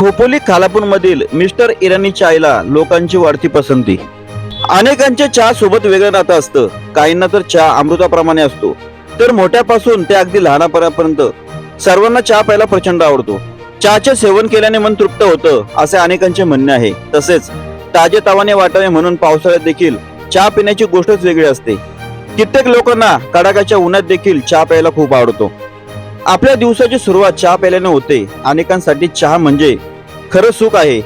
खोपोली खालापूरमधील मिस्टर इराणी चायला लोकांची वाढती पसंती. अनेकांच्या चहा सोबत वेगळं नातं असतं. काहींना तर चहा अमृताप्रमाणे असतो. तर मोठ्यापासून ते अगदी लहानापर्यंत सर्वांना चहा प्यायला प्रचंड आवडतो. चहाचे सेवन केल्याने मन तृप्त होतं असे अनेकांचे म्हणणे आहे. तसेच ताजे तावाने वाटावे म्हणून पावसाळ्यात देखील चहा पिण्याची गोष्टच वेगळी असते. कित्येक लोकांना कडाकाच्या उन्हात देखील चहा प्यायला खूप आवडतो. आपल्या दिवसाची सुरुवात चहा प्यायल्याने होते. अनेकांसाठी चहा म्हणजे खरं सुख आहे.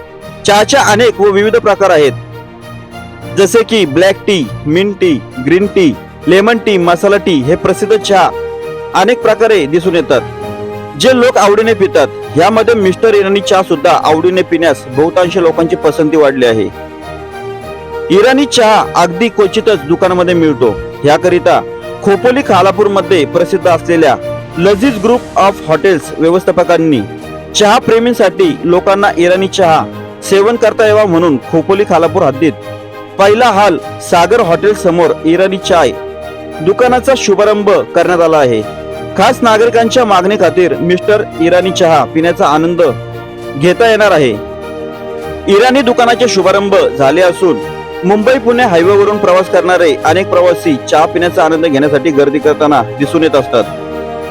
चहाच्या अनेक व विविध प्रकार आहेत. जसे की black tea mint tea green tea lemon tea masala tea हे प्रसिद्ध चहा अनेक प्रकारे दिसून येतात. जे लोक आवडीने पितात यामध्ये मिस्टर इराणी चहा सुद्धा आवडीने पिण्यास बहुतांश लोकांची पसंती वाढली आहे. इराणी चहा अगदी क्वचितच दुकानामध्ये मिळतो. ह्याकरिता खोपोली खालापूरमध्ये प्रसिद्ध असलेल्या लजीज ग्रुप ऑफ हॉटेल्स व्यवस्थापकांनी चहा प्रेमींसाठी लोकांना इराणी चहा सेवन करता यावा म्हणून खोपोली खालापूर हद्दीत. पहिला हाल सागर हॉटेल समोर इराणी चाय. दुकानाचा शुभारंभ करण्यात आला आहे. खास नागरिकांच्या मागणी खातीर मिस्टर इराणी चहा पिण्याचा आनंद घेता येणार आहे. इराणी दुकानाचे शुभारंभ झाले असून मुंबई पुणे हायवेवरून प्रवास करणारे अनेक प्रवासी चहा पिण्याचा आनंद घेण्यासाठी गर्दी करताना दिसून येत असतात.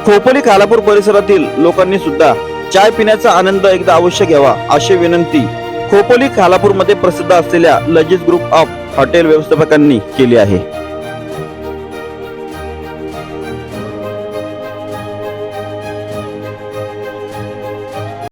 खोपोली खालापूर परिसरातील लोकांनी सुद्धा चाय पिण्याचा आनंद एकदा अवश्य घ्यावा अशी विनंती खोपोली खालापूरमध्ये प्रसिद्ध असलेल्या लजीज ग्रुप ऑफ हॉटेल व्यवस्थापकांनी केली आहे.